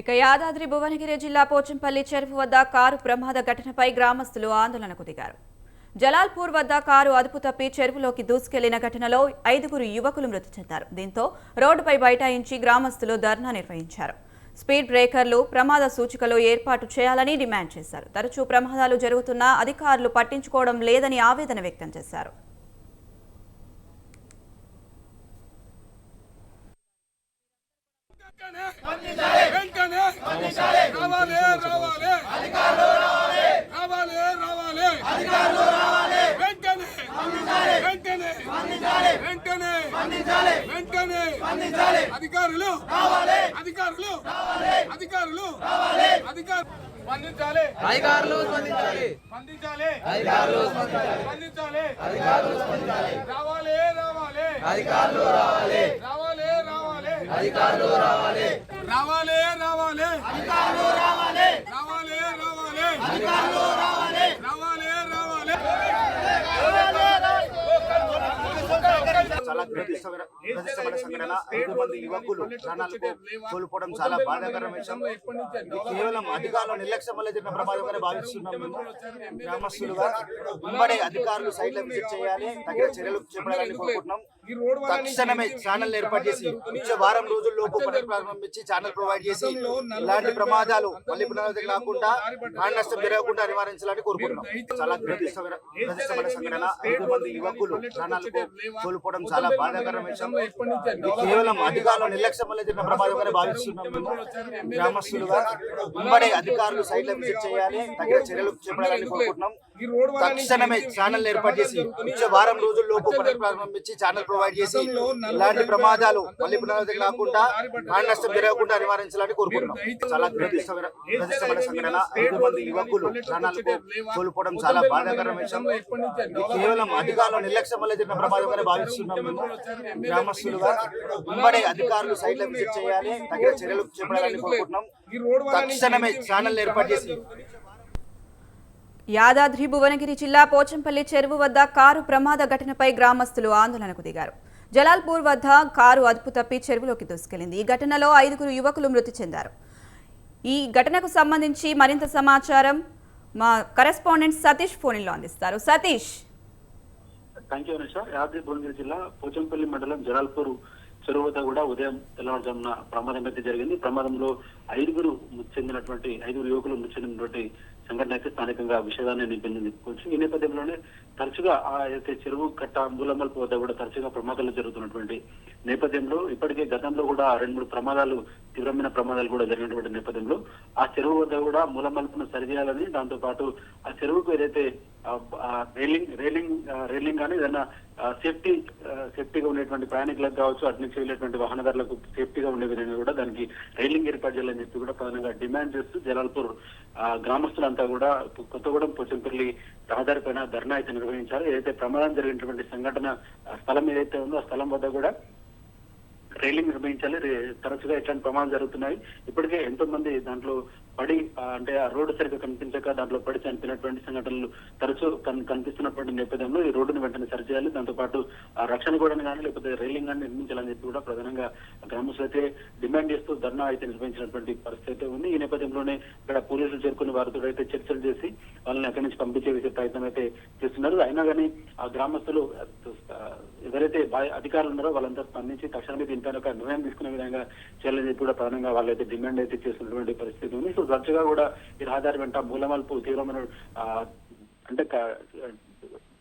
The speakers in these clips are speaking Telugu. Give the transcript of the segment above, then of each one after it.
ఇక యాదాద్రి భువనగిరి జిల్లా పోచంపల్లి చెరువు వద్ద కారు ప్రమాద ఘటనపై గ్రామస్తులు ఆందోళనకు దిగారు. జలాల్పూర్ వద్ద కారు అదుపు తప్పి చెరువులోకి దూసుకెళ్ళిన ఘటనలో ఐదుగురు యువకులు మృతి చెందారు. దీంతో రోడ్డుపై బైఠాయించి గ్రామస్తులు ధర్నా నిర్వహించారు. స్పీడ్ బ్రేకర్లు ప్రమాద సూచికలు ఏర్పాటు చేయాలని డిమాండ్ చేశారు. తరచూ ప్రమాదాలు జరుగుతున్నా అధికారులు పట్టించుకోవడం లేదని ఆవేదన వ్యక్తం చేశారు. వెంటనే రావాలి రావాలి రావాలి. రావాలి. వెంటనే వెంటనే వెంటనే వెంటనే అధికారులు అధికారులు అధికారులు అధికారులు స్పందించాలి. అధికారులు స్పందించాలి. స్పందించాలి. అధికారులు స్పందించాలి. స్పందించాలి. అధికారులు స్పందించాలి. రావాలి రావాలి. అధికారులు రావాలి. రావాలి రావాలి. అధికారులు రావాలి. రావాలి రావాలి అధికారులు రావాలి రావాలి రావాలి అధికారులు రావాలి రావాలి రావాలి చాలా దురదృష్టకర దురదృష్టకర సంఘటన ఐదు మంది యువకులు ప్రాణాలకు కోల్పోవడం చాలా బాధాకరమైన విషయం. కేవలం అధికారుల నిర్లక్ష్యం వల్ల జరిగిన ప్రమాదంగానే భావిస్తున్నాం మేము. గ్రామస్తులుగా వెంబడే అధికారులు సైట్లో విజిట్ చేయాలి తగిన చర్యలు చేపడాలని కోరుకుంటున్నాం. తక్షణమే ఛానల్ ఏర్పాటు చేసి వచ్చే వారం రోజుల్లోపు పని ప్రారంభించి ఛానల్ ప్రొవైడ్ చేసి ఇలాంటి ప్రమాదాలు మళ్ళీ పునరావృతం కాకుండా ప్రాణ నష్టం జరగకుండా నివారించాలని కోరుకుంటున్నాం. చాలా దురదృష్టకర సంఘటన ఐదు మంది యువకులు ప్రాణాలకు కోల్పోవడం చాలా బాధాకరమైన విషయం. ఇది కేవలం అధికారుల నిర్లక్ష్యం వల్ల జరిగిన ప్రమాదంగానే భావిస్తున్నాం గ్రామస్తులుగా వెంబడే అధికారులు సైట్లో విజిట్ చేయాలి తగిన చర్యలు చేపడాలని కోరుకుంటున్నాం. తక్షణమే ఛానల్ ఏర్పాటు చేసి వచ్చే వారం రోజుల్లోపు పని ప్రారంభించి ఛానల్ ప్రొవైడ్ చేసి ఇలాంటి ప్రమాదాలు మళ్ళీ పునరావృతం కాకుండా ప్రాణ నష్టం జరగకుండా నివారించాలని కోరుకుంటున్నాం. చాలా దురదృష్టకర దురదృష్టకర సంఘటన. ఐదు మంది యువకులు ప్రాణాలకు కోల్పోవడం చాలా బాధాకరమైన విషయం. కేవలం అధికారుల నిర్లక్ష్యం వల్ల జరిగిన ప్రమాదంగానే భావిస్తున్నాం మేము. గ్రామస్తులుగా వెంబడే అధికారులు సైట్లో విజిట్ చేయాలి తగిన చర్యలు చేపడాలని కోరుకుంటున్నాం. తక్షణమే ఛానల్ ఏర్పాటు చేసి యాదాద్రి భువనగిరి జిల్లా పోచంపల్లి చెరువు వద్ద కారు ప్రమాద ఘటనపై గ్రామస్తులు ఆందోళనకు దిగారు. జలాల్పూర్ వద్ద కారు అదుపు తప్పి చెరువులోకి దూసుకెళ్ళింది ఈ ఘటనలో ఐదుగురు యువకులు మృతి చెందారు. ఈ ఘటనకు సంబంధించి మరింత సమాచారం మా కరెస్పాండెంట్ సతీష్ ఫోన్లో అందిస్తారు. సతీష్! థ్యాంక్ యూ యాదాద్రి భువనగిరి జిల్లా పోచంపల్లి మండలం జలాల్పూర్ చెరువు వద్ద కూడా ఉదయం తెల్లవారుజామున ప్రమాదం అయితే జరిగింది. ప్రమాదంలో ఐదుగురు మృతి చెందినటువంటి ఐదుగురు యువకులు మృతి చెందినటువంటి సంఘటన అయితే స్థానికంగా విషాదాన్ని నింపింది చెప్పుకోవచ్చు ఈ నేపథ్యంలోనే తరచుగా ఆ అయితే చెరువు కట్ట మూలమల్పు వద్ద కూడా తరచుగా ప్రమాదాలు జరుగుతున్నటువంటి నేపథ్యంలో ఇప్పటికే గతంలో కూడా రెండు మూడు ప్రమాదాలు తీవ్రమైన ప్రమాదాలు కూడా జరిగినటువంటి నేపథ్యంలో ఆ చెరువు వద్ద కూడా మూలమల్పును సరిచేయాలని దాంతో పాటు ఆ చెరువుకు ఏదైతే రైలింగ్ రైలింగ్ రైలింగ్ కానీ ఏదైనా సేఫ్టీ సేఫ్టీగా ఉండేటువంటి ప్రయాణికులకు కావచ్చు అటు నుంచి వెళ్ళేటువంటి వాహనదారులకు సేఫ్టీగా ఉండే విధంగా కూడా దానికి రైలింగ్ ఏర్పాటు చేయాలని చెప్పి కూడా ప్రధానంగా డిమాండ్ చేస్తూ జలాల్పూర్ ఆ, గ్రామస్తులంతా కూడా కొత్తగూడెం పోచంపల్లి రహదారి పైన ధర్నా అయితే నిర్వహించారు. ఏదైతే ప్రమాదం జరిగినటువంటి సంఘటన ఆ స్థలం ఏదైతే ఉందో ఆ స్థలం వద్ద కూడా రైలింగ్ నిర్వహించాలి. తరచుగా ఇట్లాంటి ప్రమాదాలు జరుగుతున్నాయి. ఇప్పటికే ఎంతో మంది దాంట్లో పడి అంటే ఆ రోడ్డు సరిగ్గా కనిపించక దాంట్లో పడి చనిపోయినటువంటి సంఘటనలు తరచూ కనిపిస్తున్నటువంటి నేపథ్యంలో ఈ రోడ్డును వెంటనే సరిచేయాలి. దాంతో పాటు ఆ రక్షణ గోడను కానీ లేకపోతే రైలింగ్ కానీ నిర్మించాలని చెప్పి కూడా ప్రధానంగా గ్రామస్తులు అయితే డిమాండ్ చేస్తూ ధర్నా అయితే నిర్వహించినటువంటి పరిస్థితి అయితే ఉంది. ఈ నేపథ్యంలోనే ఇక్కడ పోలీసులు చేరుకుని వారితో అయితే చర్చలు చేసి వాళ్ళని అక్కడి నుంచి పంపించే విషయ ప్రయత్నం అయితే చేస్తున్నారు. అయినా కానీ ఆ గ్రామస్తులు ఎవరైతే అధికారులు ఉన్నారో వాళ్ళంతా స్పందించి తక్షణమే దీనిపైన ఒక నిర్ణయం తీసుకునే విధంగా చేయాలని చెప్పి కూడా ప్రధానంగా వాళ్ళైతే డిమాండ్ అయితే చేస్తున్నటువంటి పరిస్థితి ఉంది. చూస్తూ తరచుగా కూడా ఈ రహదారి వెంట మూలమల్పు తీవ్రమైన అంటే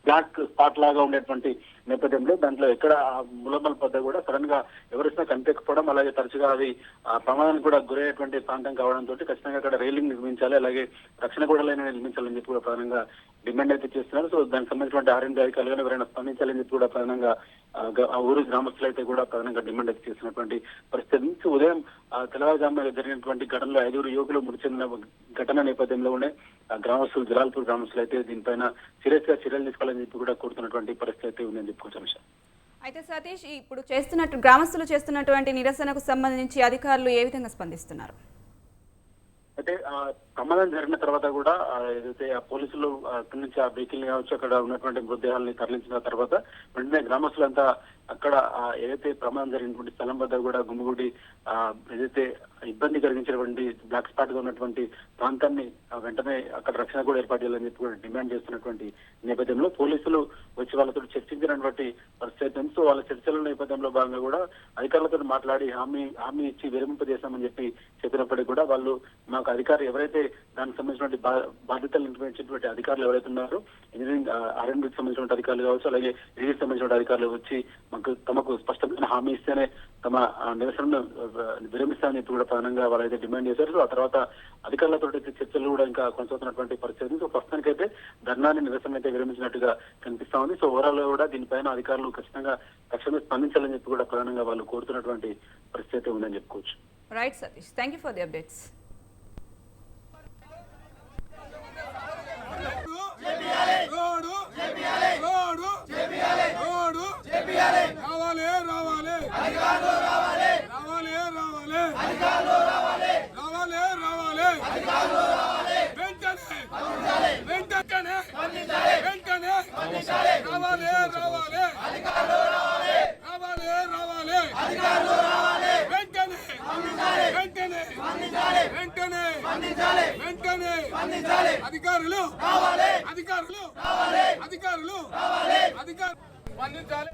బ్లాక్ స్పాట్ లాగా ఉండేటువంటి నేపథ్యంలో దాంట్లో ఎక్కడ ఆ మూలమల్ వద్ద కూడా సడన్గా ఎవరిసినా కనిపించకపోవడం అలాగే తరచుగా అది ఆ ప్రమాదానికి కూడా గురయ్యేటువంటి ప్రాంతం కావడంతో ఖచ్చితంగా అక్కడ రైలింగ్ నిర్మించాలి అలాగే రక్షణ గోడలైన నిర్మించాలని చెప్పి కూడా ప్రధానంగా డిమాండ్ అయితే చేస్తున్నారు. సో దానికి సంబంధించిన ఆర్ఎండ్ అధికారులు కానీ ఎవరైనా స్పందించాలని చెప్పి కూడా ప్రధానంగా ఆ, ఊరు గ్రామస్తులు అయితే కూడా ప్రధానంగా డిమాండ్ అయితే పరిస్థితి. నుంచి ఉదయం ఆ, తెల్లవారుజామున జరిగినటువంటి ఘటనలో ఐదుగురు యువకులు మృతి చెందిన ఘటన నేపథ్యంలోనే ఉండే గ్రామస్తులు జలాల్పూర్ గ్రామస్తులు అయితే దీనిపైన సీరియస్గా చర్యలు తీసుకోవాలని చెప్పి కూడా కోరుతున్నటువంటి పరిస్థితి అయితే ఉందని చెప్పుకోవచ్చు అయితే సతీష్ ఇప్పుడు చేస్తున్నట్టు గ్రామస్తులు చేస్తున్నటువంటి నిరసనకు సంబంధించి అధికారులు ఏ విధంగా స్పందిస్తున్నారు? అంటే ఆ ప్రమాదం జరిగిన తర్వాత కూడా ఏదైతే ఆ పోలీసులు అక్కడి నుంచి ఆ వెహికల్ కావచ్చు అక్కడ ఉన్నటువంటి మృతదేహాలని తరలించిన తర్వాత వెంటనే గ్రామస్తులంతా అక్కడ ఏదైతే ప్రమాదం జరిగినటువంటి స్థలం వద్ద కూడా గుమ్మగుడి ఆ, ఏదైతే ఇబ్బంది కలిగించినటువంటి బ్లాక్ స్పాట్గా ఉన్నటువంటి ప్రాంతాన్ని వెంటనే అక్కడ రక్షణ కూడా ఏర్పాటు చేయాలని చెప్పి కూడా డిమాండ్ చేస్తున్నటువంటి నేపథ్యంలో పోలీసులు వచ్చి వాళ్ళతో చర్చించినటువంటి పరిస్థితి సో వాళ్ళ చర్చల నేపథ్యంలో భాగంగా కూడా అధికారులతో మాట్లాడి హామీ హామీ ఇచ్చి విరమింపజేశామని చెప్పి చెప్పినప్పటికీ కూడా వాళ్ళు మాకు అధికారులు ఎవరైతే దానికి సంబంధించినటువంటి బా- బాధ్యతలు నిర్వహించినటువంటి అధికారులు ఎవరైతే ఉన్నారో ఇంజనీరింగ్ ఆర్ఎండ్కి సంబంధించిన అధికారులు కావచ్చు అలాగే రిలీజ్ సంబంధించిన అధికారులు వచ్చి మాకు తమకు స్పష్టమైన హామీ ఇస్తేనే తమ నిరసనను విరమిస్తామని చెప్పి కూడా ప్రధానంగా వాళ్ళైతే డిమాండ్ చేశారు. ఆ తర్వాత అధికారులతో అయితే చర్చలు కూడా ఇంకా కొనసాగుతున్నటువంటి పరిస్థితి సో ప్రస్తుతానికైతే ధర్నాన్ని నిరసన అయితే విరమించినట్టుగా కనిపిస్తా ఉంది. సో ఓవరాల్ కూడా దీనిపైన అధికారులు ఖచ్చితంగా తక్షణమే స్పందించాలని చెప్పి కూడా ప్రధానంగా వాళ్ళు కోరుతున్నటువంటి పరిస్థితి అయితే ఉందని చెప్పుకోవచ్చు. Right Satish thank you for the updates road road road రావాలి రావాలి రావాలి రావాలి రావాలి రావాలి వెంటనే వెంటనే వెంటనే రావాలి రావాలి రావాలి రావాలి వెంటనే వెంటనే వెంటనే వెంటనే అధికారులు అధికారులు అధికారులు అధికారులు స్పందించాలి